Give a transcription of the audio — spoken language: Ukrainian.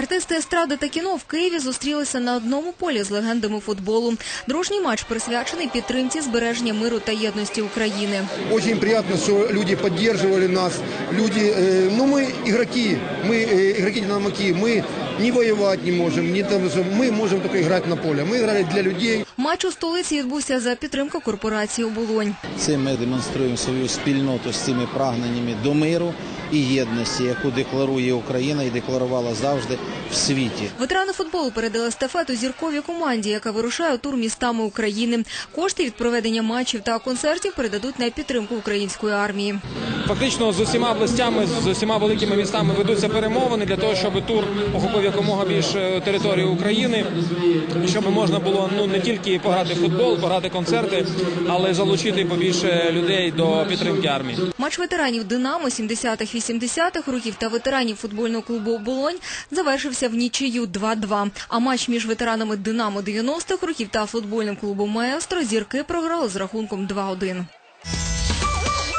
Артисти естради та кіно в Києві зустрілися на одному полі з легендами футболу. Дружній матч присвячений підтримці збереження миру та єдності України. Очень приятно, что люди поддерживали нас. Люди, э, ну мы игроки, мы э, игроки динамоки, мы не воевать не можем, не там, что мы можем только играть на поле. Мы играли для людей. Матч у столиці відбувся за підтримки корпорації «Оболонь». Цим ми демонструємо свою спільноту з цими прагненнями до миру і єдності, яку декларує Україна і декларувала завжди в світі. Ветерани футболу передали естафету зірковій команді, яка вирушає у тур містами України. Кошти від проведення матчів та концертів передадуть на підтримку української армії. Фактично з усіма областями, з усіма великими містами ведуться перемовини для того, щоб тур охопив якомога більше території України, щоб можна було ну не тільки пограти в футбол, пограти концерти, але й залучити побільше людей до підтримки армії. Матч ветеранів «Динамо» 70-х, 80-х років та ветеранів футбольного клубу «Оболонь» завершився в нічию 2-2. А матч між ветеранами «Динамо» 90-х років та футбольним клубом «Маестро» зірки програли з рахунком 2-1.